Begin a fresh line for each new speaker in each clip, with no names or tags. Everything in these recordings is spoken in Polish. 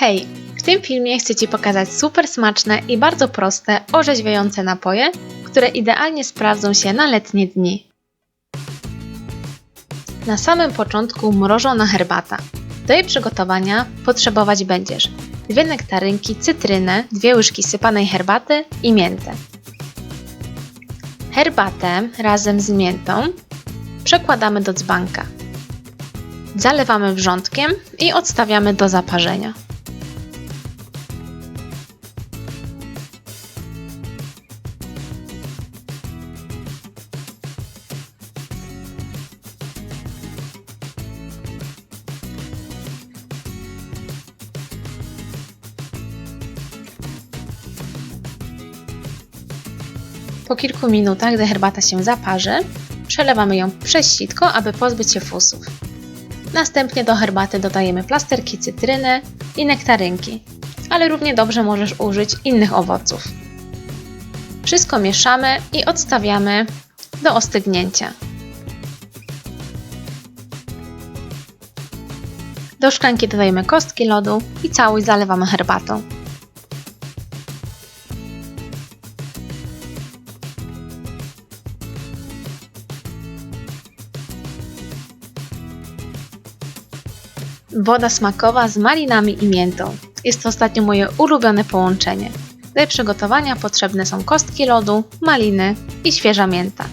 Hej! W tym filmie chcę Ci pokazać super smaczne i bardzo proste, orzeźwiające napoje, które idealnie sprawdzą się na letnie dni. Na samym początku mrożona herbata. Do jej przygotowania potrzebować będziesz dwie nektarynki, cytrynę, dwie łyżki sypanej herbaty i miętę. Herbatę razem z miętą przekładamy do dzbanka. Zalewamy wrzątkiem i odstawiamy do zaparzenia. Po kilku minutach, gdy herbata się zaparzy, przelewamy ją przez sitko, aby pozbyć się fusów. Następnie do herbaty dodajemy plasterki cytryny i nektarynki, ale równie dobrze możesz użyć innych owoców. Wszystko mieszamy i odstawiamy do ostygnięcia. Do szklanki dodajemy kostki lodu i całość zalewamy herbatą. Woda smakowa z malinami i miętą. Jest to ostatnio moje ulubione połączenie. Do jej przygotowania potrzebne są kostki lodu, maliny i świeża mięta.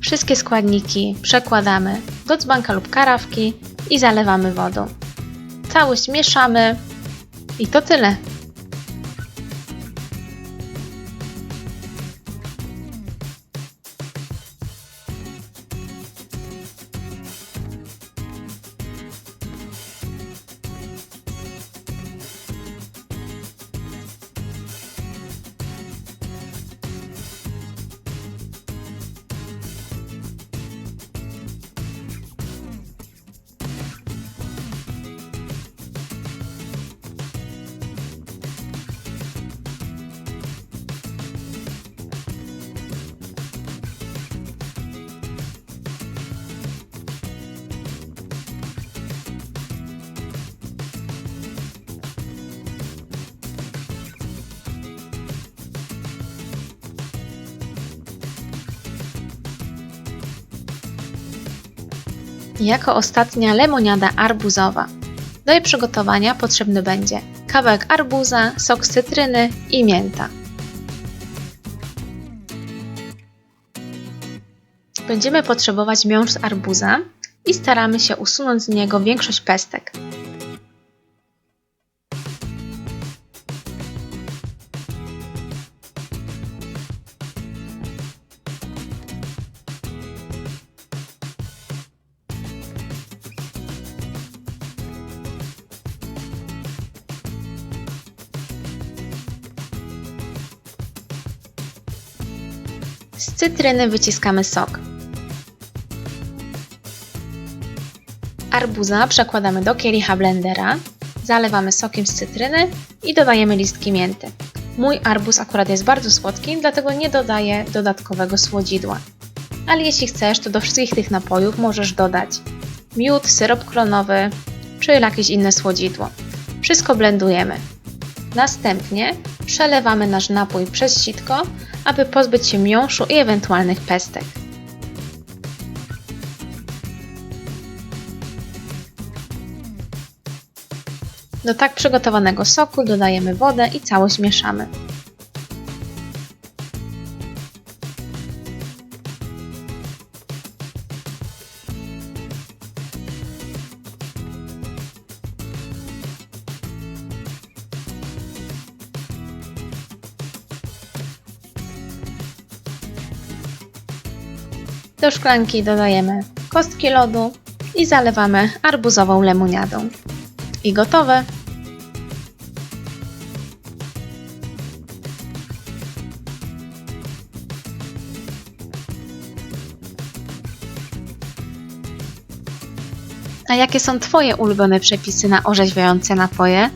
Wszystkie składniki przekładamy do dzbanka lub karawki i zalewamy wodą. Całość mieszamy i to tyle. Jako ostatnia lemoniada arbuzowa. Do jej przygotowania potrzebny będzie kawałek arbuza, sok z cytryny i mięta. Będziemy potrzebować miąższ z arbuza i staramy się usunąć z niego większość pestek. Z cytryny wyciskamy sok. Arbuza przekładamy do kielicha blendera, zalewamy sokiem z cytryny i dodajemy listki mięty. Mój arbuz akurat jest bardzo słodki, dlatego nie dodaję dodatkowego słodzidła. Ale jeśli chcesz, to do wszystkich tych napojów możesz dodać miód, syrop klonowy czy jakieś inne słodzidło. Wszystko blendujemy. Następnie przelewamy nasz napój przez sitko, aby pozbyć się miąższu i ewentualnych pestek. Do tak przygotowanego soku dodajemy wodę i całość mieszamy. Do szklanki dodajemy kostki lodu i zalewamy arbuzową lemoniadą. I gotowe! A jakie są Twoje ulubione przepisy na orzeźwiające napoje?